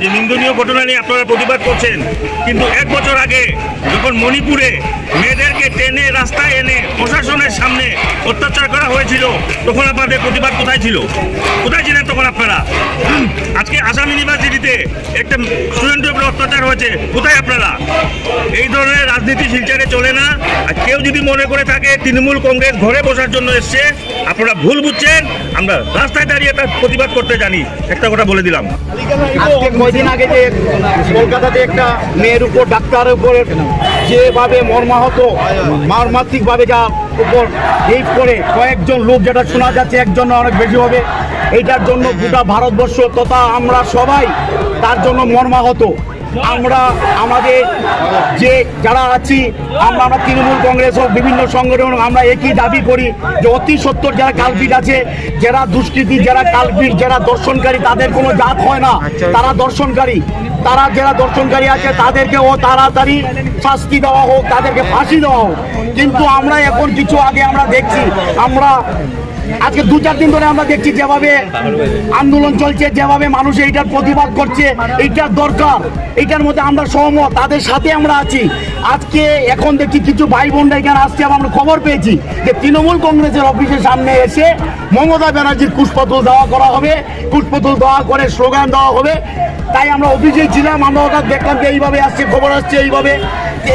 যে নিন্দনীয় ঘটনা নিয়ে আপনারা প্রতিবাদ করছেন, কিন্তু এক বছর আগে যখন মণিপুরে মেয়েদেরকে টেনে রাস্তায় এনে প্রশাসনের সামনে অত্যাচার হয়েছিল তখন আপনাদের প্রতিবাদ কোথায় ছিল? কোথায় ছিলেন তখন আপনারা? আজকে আসাম ইউনিভার্সিটিতে একটা স্টুডেন্টের উপরে অত্যাচার হয়েছে, কোথায় আপনারা? এই ধরনের রাজনীতি শিলচারে চলে না। আর কেউ যদি মনে করে থাকে তৃণমূল কংগ্রেস ঘরে বসার জন্য এসছে, আপনারা ভুল বুঝছেন। আমরা রাস্তায় দাঁড়িয়ে তার প্রতিবাদ করতে জানি। একটা কথা বলে দিলাম। কয়দিন আগে যে কলকাতাতে একটা মেয়ের উপর ডাক্তারের উপর যেভাবে মর্মাহত মর্মাত্মিকভাবে যা উপর এই করে কয়েকজন লোক যেটা শোনা যাচ্ছে একজন অনেক বেশি হবে। এইটার জন্য গোটা ভারতবর্ষ তথা আমরা সবাই তার জন্য মর্মাহত। আমরা আমাদের যে যারা আছি, আমরা আমরা তৃণমূল কংগ্রেস হোক, বিভিন্ন সংগঠন, আমরা একই দাবি করি যে অতি সত্তর যারা কালপিট আছে, যারা দুষ্কৃতি, যারা কালপিট যারা দর্শনকারী, তাদের কোনো জাত হয় না। তারা দর্শনকারী। তারা যারা দর্শনকারী আছে তাদেরকে ও তাড়াতাড়ি শাস্তি দেওয়া হোক, তাদেরকে ফাঁসি দেওয়া হোক। কিন্তু আমরা এখন কিছু আগে আমরা দেখছি, আমরা আজকে দু চার দিন ধরে আমরা দেখছি যেভাবে আন্দোলন চলছে, যেভাবে মানুষ এইটার প্রতিবাদ করছে, এইটার দরকার, এইটার মধ্যে আমরা সহমত, তাদের সাথে আমরা আছি। আজকে এখন দেখছি কিছু ভাই বোনরা এখানে আসছে আমরা খবর পেয়েছি যে তৃণমূল কংগ্রেসের অফিসের সামনে এসে মমতা ব্যানার্জির কুশপতুল দেওয়া করা হবে কুশপতুল দেওয়া করে স্লোগান দেওয়া হবে। তাই আমরা অফিসে ছিলাম, আমরা ওটা দেখলাম যে এইভাবে আসছে, খবর আসছে এইভাবে।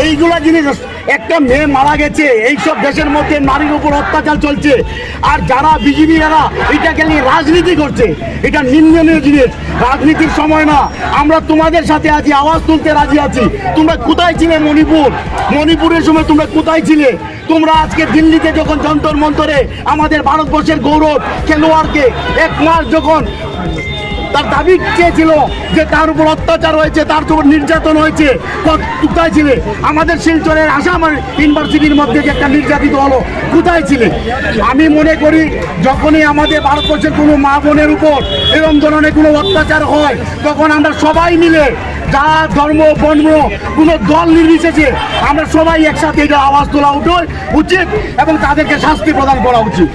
এইগুলা জিনিস একটা মেয়ে মারা গেছে। এইসব দেশের মধ্যে নারীর উপর অত্যাচার চলছে। আর যারা বিজেপি যারা এটাকে নিয়ে রাজনীতি করছে। এটা নিন্দনীয় জিনিস। রাজনীতির সময় না। আমরা তোমাদের সাথে আছি, আওয়াজ তুলতে রাজি আছি। তোমরা কোথায় ছিলে মণিপুর? মণিপুরের সময় তোমরা কোথায় ছিলে? তোমরা আজকে দিল্লিতে যখন যন্তর মন্তরে আমাদের ভারতবর্ষের গৌরব খেলোয়াড়কে এক মাস যখন তার দাবি চেয়েছিল যে তার উপর অত্যাচার হয়েছে, তার উপর নির্যাতন হয়েছে কোথায় ছিলে? আমাদের শিলচরের আসাম ইউনিভার্সিটির মধ্যে যে একটা নির্যাতিত হলো, কোথায় ছিলে? আমি মনে করি, যখনই আমাদের ভারতবর্ষের কোনো মা বোনের উপর এরম ধরনের কোনো অত্যাচার হয়, তখন আমরা সবাই মিলে যা ধর্ম, বর্ণ, কোনো দল নির্বিশেষে আমরা সবাই একসাথে এটা আওয়াজ তোলা উঠো উচিত এবং তাদেরকে শাস্তি প্রদান করা উচিত।